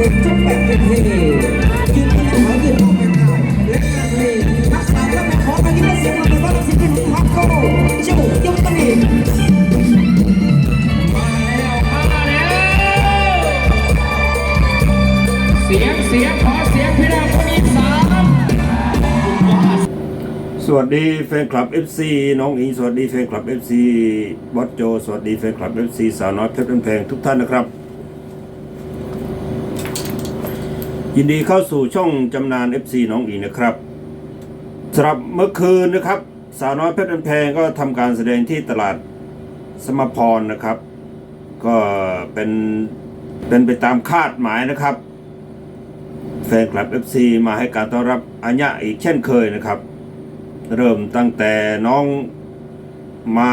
เพลงจุ๊บแบบเป็นเพลงยืนที่หายืนเข้าไปได้และงานเพลงทักษะและมาขอกันที่มาเสียงมันเป็นว่าสิ่งที่หนุ่มฮักโก้เจ้ายังต้องมีมาแล้วมาแล้วเสียงเสียงขอเสียงพี่น้องคนอีสานสวัสดีแฟนคลับ FC น้องอิงสวัสดีแฟนคลับ FC บอสโจ สวัสดีแฟนคลับ FC สาวน้อยเพชรเป็นแพงทุกท่านนะครับ ยินดีเข้าสู่ช่องจำนาน FC น้องอิงนะครับสำหรับเมื่อคืนนะครับ สาวน้อยเพชรเป็นแพงก็ทำการแสดงที่ตลาดสมพรนะครับ ก็เป็นเป็นไปตามคาดหมายนะครับ แฟนคลับ FC มาให้การต้อนรับอัญญะอีกเช่นเคยนะครับ เริ่มตั้งแต่น้องมา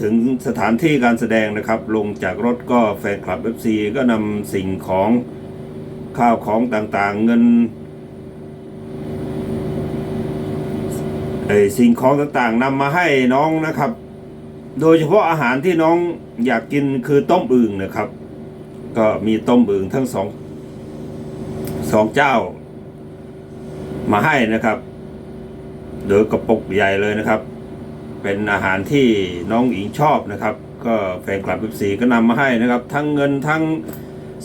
ถึงสถานที่การแสดงนะครับ ลงจากรถก็แฟนคลับ FC ก็นำสิ่งของ ข้าวของต่างๆ เงินไอสิ่งของต่างๆนำมาให้น้องนะครับ โดยเฉพาะอาหารที่น้องอยากกินคือต้มอึ่งนะครับ ก็มีต้มอึ่งทั้งสองสองเจ้า มาให้นะครับโดยกระปุกใหญ่เลยนะครับ เป็นอาหารที่น้องอิงชอบนะครับ ก็แฟนคลับ f ีก็นำมาให้นะครับ ทั้งเงินทั้ง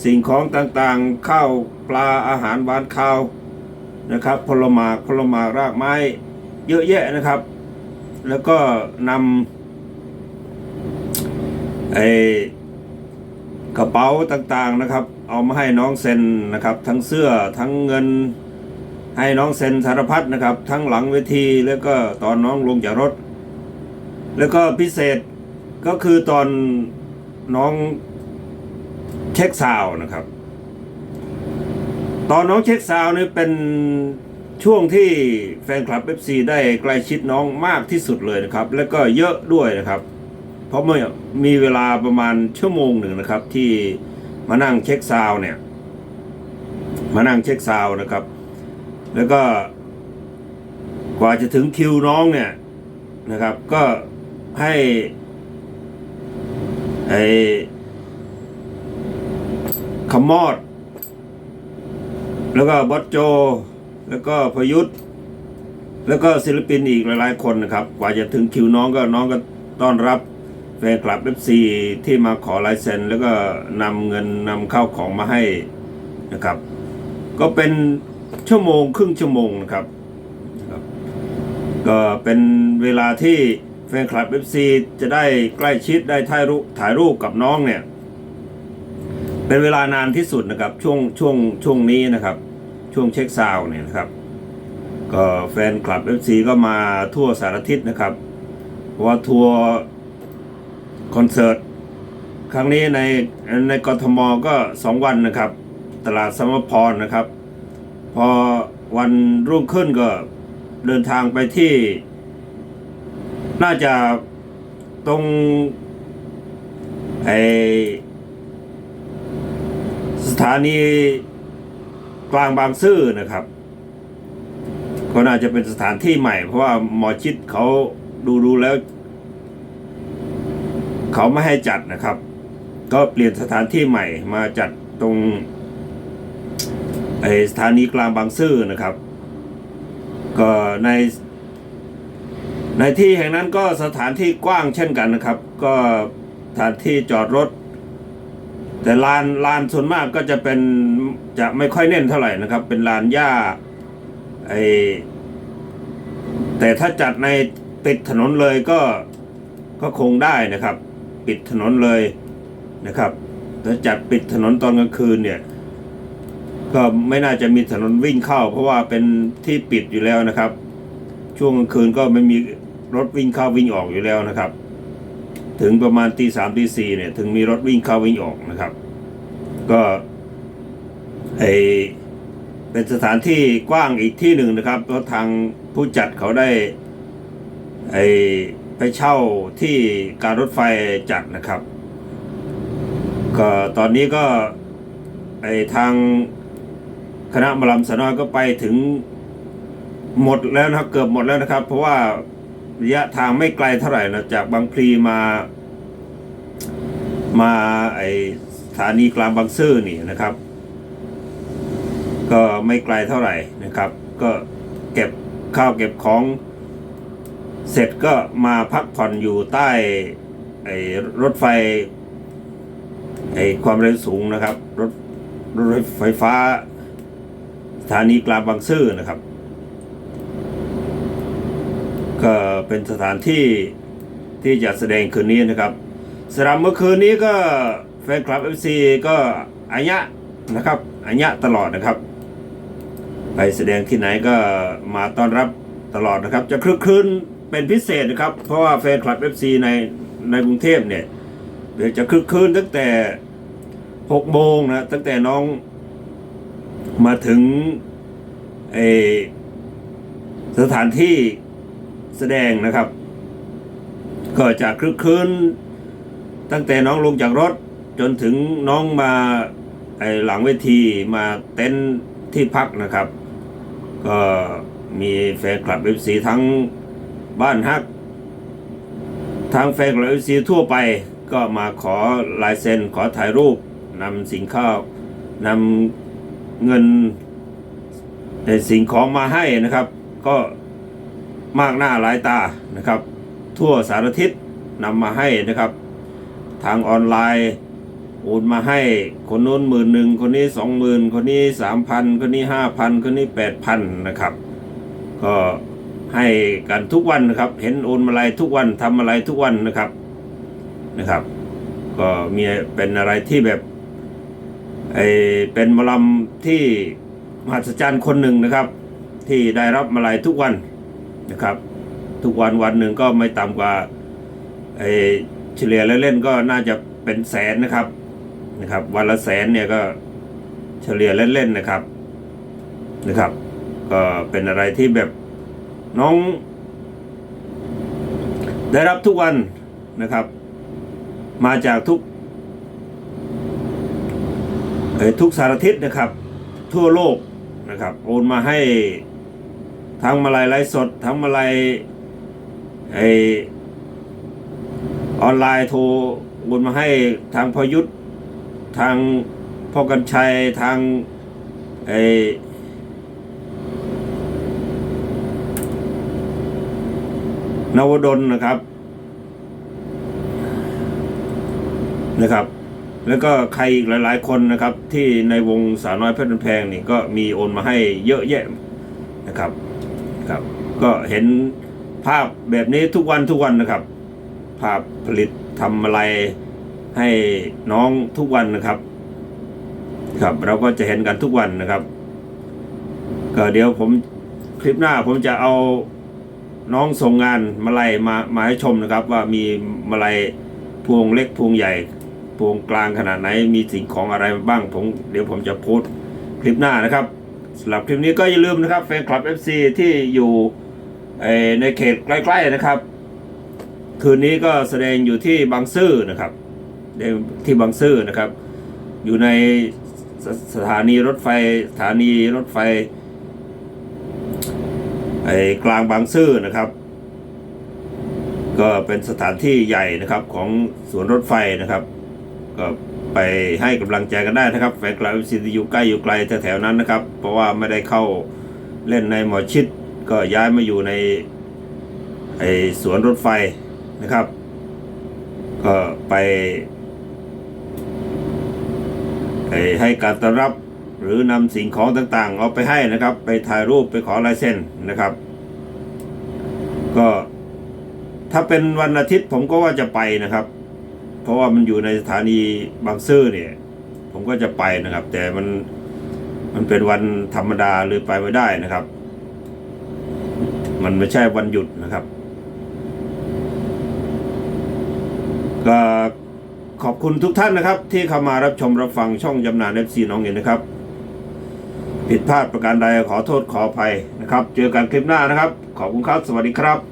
สิ่งของต่างๆ ข้าวปลาอาหารหวานข้าวนะครับผลไม้ผลไม้รากไม้ เยอะแยะนะครับ แล้วก็นำไอ้กระเป๋าต่างๆนะครับ เอามาให้น้องเซนนะครับ ทั้งเสื้อทั้งเงินให้น้องเซนสารพัดนะครับ ทั้งหลังเวทีแล้วก็ตอนน้องลงจากรถ แล้วก็พิเศษก็คือตอนน้อง เช็คซาวนะครับ ตอนน้องเช็คซาวนี่เป็นช่วงที่แฟนคลับเอฟซีได้ใกล้ชิดน้องมากที่สุดเลยนะครับ แล้วก็เยอะด้วยนะครับ เพราะเมื่อมีเวลาประมาณชั่วโมงหนึ่งนะครับ ที่มานั่งเช็คซาวเนี่ย มานั่งเช็คซาวนะครับ แล้วก็กว่าจะถึงคิวน้องเนี่ยนะครับ ก็ให้ไอ มอด แล้วก็บอสโจ แล้วก็พยุทธแล้วก็ศิลปินอีกหลายๆคนนะครับ กว่าจะถึงคิวน้องก็น้องก็ต้อนรับแฟนคลับเอฟซีที่มาขอลายเซ็นแล้วก็นำเงินนำเข้าของมาให้นะครับ ก็เป็นชั่วโมงครึ่งชั่วโมงนะครับ ก็เป็นเวลาที่แฟนคลับ FC จะได้ใกล้ชิดได้ถ่ายรูปถ่ายรูปกับน้องเนี่ย เป็นเวลานานที่สุดนะครับช่วงช่วงช่วงนี้นะครับ ช่วงเช็คซาวน์เนี่ยนะครับ ก็แฟนคลับ FC ก็มาทั่วสารทิศนะครับเพราะว่าทัวร์คอนเสิร์ตครั้งนี้ในในกทมก็สองวันนะครับ ตลาดสมพรนะครับ พอวันรุ่งขึ้นก็เดินทางไปที่ น่าจะตรงไอ สถานีกลางบางซื่อนะครับ ก็น่าจะเป็นสถานที่ใหม่ เพราะว่าหมอชิดเขาดูดูแล้ว เขาไม่ให้จัดนะครับ ก็เปลี่ยนสถานที่ใหม่มาจัดตรงไอสถานีกลางบางซื่อนะครับ ก็ในในที่แห่งนั้นก็สถานที่กว้างเช่นกันนะครับ ก็สถานที่จอดรถ แต่ลานลานส่วนมากก็จะเป็นจะไม่ค่อยเน้นเท่าไหร่นะครับ เป็นลานหญ้าไอแต่ถ้าจัดในปิดถนนเลยก็ก็คงได้นะครับ ปิดถนนเลยนะครับถ้าจัดปิดถนนตอนกลางคืนเนี่ย ก็ไม่น่าจะมีถนนวิ่งเข้า เพราะว่าเป็นที่ปิดอยู่แล้วนะครับ ช่วงกลางคืนก็ไม่มีรถวิ่งเข้าวิ่งออกอยู่แล้วนะครับ ถึงประมาณตีสามตีสี่เนี่ย ถึงมีรถวิ่งเข้าวิ่งออกนะครับ ก็ไอเป็นสถานที่กว้างอีกที่หนึ่งนะครับเพราะทางผู้จัดเขาได้ไอไปเช่าที่การรถไฟจัดนะครับ ก็ตอนนี้ก็ไอทางคณะมลำสนอยก็ไปถึงหมดแล้วนะครับ เกือบหมดแล้วนะครับ เพราะว่า ระยะทางไม่ไกลเท่าไหร่นะจากบางพลีมา มาไอสถานีกลางบางซื่อนี่นะครับ ก็ไม่ไกลเท่าไหร่นะครับ ก็เก็บข้าวเก็บของ เสร็จก็มาพักผ่อนอยู่ใต้ไอรถไฟไอความเร็วสูงนะครับ รถรถไฟฟ้าสถานีกลางบางซื่อนะครับ ก็เป็นสถานที่ที่จะแสดงคืนนี้นะครับสำหรับเมื่อคืนนี้ก็แฟนคลับ FC ก็อัญญะนะครับอัญญะตลอดนะครับ ไปแสดงที่ไหนก็มาต้อนรับตลอดนะครับ จะคลึกคลื้นเป็นพิเศษนะครับ เพราะว่าแฟนคลับ FC ในในกรุงเทพเนี่ยเดี๋ยวจะคลึกคลื้นตั้งแต่6โมงนะตั้งแต่น้องมาถึงไอสถานที่ แสดงนะครับ ก็จะคลึกคลื้นตั้งแต่น้องลงจากรถจนถึงน้องมาหลังเวทีมาเต็นที่พักนะครับ ก็มีแฟนคลับเอฟซีทั้งบ้านฮักทั้งแฟนคลับเอฟซีทั่วไปก็มาขอลายเซ็นขอถ่ายรูปนำสิ่งข้านำเงินในสิ่งของมาให้นะครับ ก็ มากหน้าหลายตานะครับ ทั่วสารทิศนำมาให้นะครับ ทางออนไลน์โอนมาให้คนโน้นหมื่นหนึ่งคนนี้สองหมื่นคนนี้สามพันคนนี้ห้าพันคนนี้แปดพันนะครับ ก็ให้กันทุกวันนะครับ เห็นโอนมาอะไรทุกวันทำอะไรทุกวันนะครับนะครับ ก็มีเป็นอะไรที่แบบไอเป็นมลำที่มหัศจรรย์คนหนึ่งนะครับ ที่ได้รับมาลัยทุกวัน นะครับ ทุกวันวันหนึ่งก็ไม่ต่ำกว่าไอเฉลี่ยแล้วเล่นก็น่าจะเป็นแสนนะครับนะครับ วันละแสนเนี่ยก็เฉลี่ยเล่นๆนะครับนะครับ ก็เป็นอะไรที่แบบน้อง ได้รับทุกวันนะครับ มาจากทุกเอ่อทุกสารทิศนะครับ ทั่วโลกนะครับ โอนมาให้ ทั้งมาลายไลฟ์สด ทั้งมาลายไอออนไลน์โทรโอนมาให้ทางพยุทธทางพ่อกันชัยทางไอนวดลนะครับนะครับ แล้วก็ใครอีกหลาย ๆ คนนะครับ ที่ในวงสาวน้อยเพชรแพงนี่ก็มีโอนมาให้เยอะแยะนะครับ ครับ ก็เห็นภาพแบบนี้ทุกวันทุกวันนะครับ ภาพผลิตทำอะไรให้น้องทุกวันนะครับ ครับเราก็จะเห็นกันทุกวันนะครับ ก็เดี๋ยวผมคลิปหน้าผมจะเอาน้องส่งงานมาลัยมามาให้ชมนะครับ ว่ามีมาลัยพวงเล็กพวงใหญ่พวงกลางขนาดไหนมีสิ่งของอะไรบ้างผมเดี๋ยวผมจะโพสต์คลิปหน้านะครับ สำหรับคลิปนี้ก็อย่าลืมนะครับแฟนคลับ FC ที่อยู่ในเขตใกล้ ๆนะครับ คืนนี้ก็แสดงอยู่ที่บางซื่อนะครับที่บางซื่อนะครับ อยู่ในสสถานีรถไฟสถานีรถไฟไอ้กลางบางซื่อนะครับ ก็เป็นสถานที่ใหญ่นะครับของสวนรถไฟนะครับก็ ไปให้กำลังใจกันได้นะครับแฟนคลับซีอยู่ใกล้อยู่ไกลแถวๆนั้นนะครับ เพราะว่าไม่ได้เข้าเล่นในหมอชิด ก็ย้ายมาอยู่ในไอสวนรถไฟนะครับ ก็ไปไปให้การต้อนรับหรือนำสิ่งของต่างๆ เอาไปให้นะครับ ไปถ่ายรูปไปขอลายเซ็นนะครับ ก็ถ้าเป็นวันอาทิตย์ผมก็ว่าจะไปนะครับ เพราะว่ามันอยู่ในสถานีบางซื่อเนี่ย ผมก็จะไปนะครับ แต่มันมันเป็นวันธรรมดาเลยไปไม่ได้นะครับ มันไม่ใช่วันหยุดนะครับ ก็ขอบคุณทุกท่านนะครับ ที่เข้ามารับชมรับฟังช่องยำนานเอฟซีน้องเห็นนะครับ ผิดพลาดประการใดขอโทษขออภัยนะครับ เจอกันคลิปหน้านะครับ ขอบคุณครับ สวัสดีครับ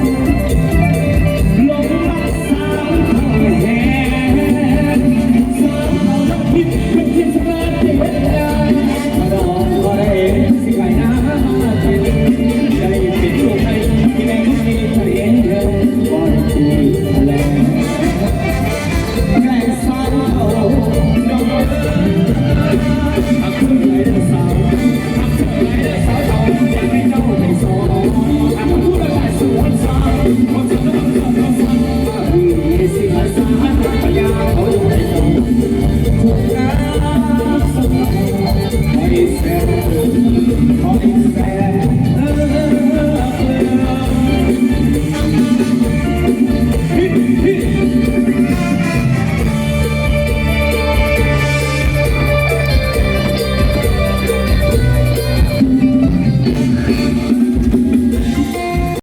ร้อ